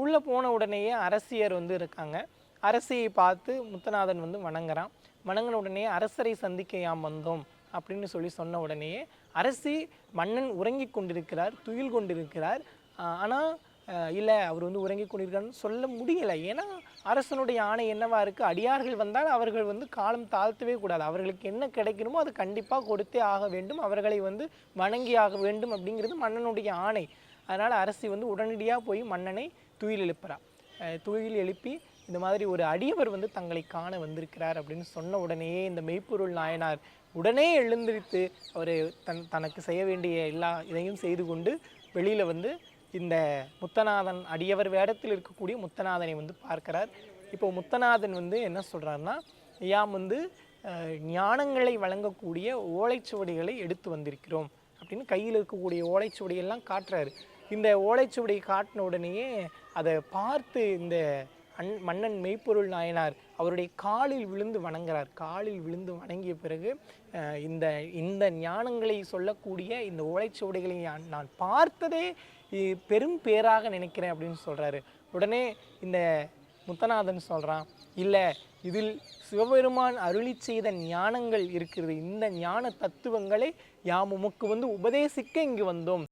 உள்ளே போன உடனேயே அரசியர் வந்து இருக்காங்க. அரசியை பார்த்து முத்தநாதன் வந்து வணங்குறான். வணங்கின உடனே அரசரை சந்திக்க யாம் வந்தோம் அப்படின்னு சொல்லி சொன்ன உடனேயே அரசி மன்னன் உறங்கி கொண்டிருக்கிறார் துயில் கொண்டிருக்கிறார். ஆனால் இல்லை அவர் வந்து உறங்கி கொண்டிருக்காருன்னு சொல்ல முடியலை. ஏன்னா அரசனுடைய ஆணை என்னவா இருக்குது அடியார்கள் வந்தால் அவர்கள் வந்து காலம் தாழ்த்தவே கூடாது. அவர்களுக்கு என்ன கிடைக்கணுமோ அது கண்டிப்பாக கொடுத்தே ஆக வேண்டும். அவர்களை வந்து வணங்கி ஆக வேண்டும் அப்படிங்கிறது மன்னனுடைய ஆணை. அதனால் அரசி வந்து உடனடியாக போய் மன்னனை துயில் எழுப்புறா. துயில் எழுப்பி இந்த மாதிரி ஒரு அடியவர் வந்து தங்களை காண வந்திருக்கிறார் அப்படின்னு சொன்ன உடனேயே இந்த மெய்ப்பொருள் நாயனார் உடனே எழுந்திருத்து அவர் தன் தனக்கு செய்ய வேண்டிய எல்லா இதையும் செய்து கொண்டு வெளியில் வந்து இந்த முத்தநாதன் அடியவர் வேடத்தில் இருக்கக்கூடிய முத்தநாதனை வந்து பார்க்கிறார். இப்போ முத்தநாதன் வந்து என்ன சொல்கிறாருன்னா யாம் வந்து ஞானங்களை வழங்கக்கூடிய ஓலைச்சுவடிகளை எடுத்து வந்திருக்கிறோம். அப்படின்னு கையில் இருக்கக்கூடிய ஓலைச்சுவடியெல்லாம் காட்டுறாரு. இந்த ஓலைச்சுவடி காட்டின உடனேயே அதை பார்த்து இந்த அன் மன்னன் மெய்ப்பொருள் நாயனார் அவருடைய காலில் விழுந்து வணங்குறார். காலில் விழுந்து வணங்கிய பிறகு இந்த இந்த ஞானங்களை சொல்லக்கூடிய இந்த ஓலைச்சுவடிகளை நான் பார்த்ததே பெரும் பேராக நினைக்கிறேன் அப்படின்னு சொல்கிறாரு உடனே இந்த முத்தநாதன் சொல்கிறான் இல்லை இதில் சிவபெருமான் அருளி செய்த ஞானங்கள் இருக்கிறது. இந்த ஞான தத்துவங்களை யாம் உமக்கு வந்து உபதேசிக்க இங்கு வந்தோம்.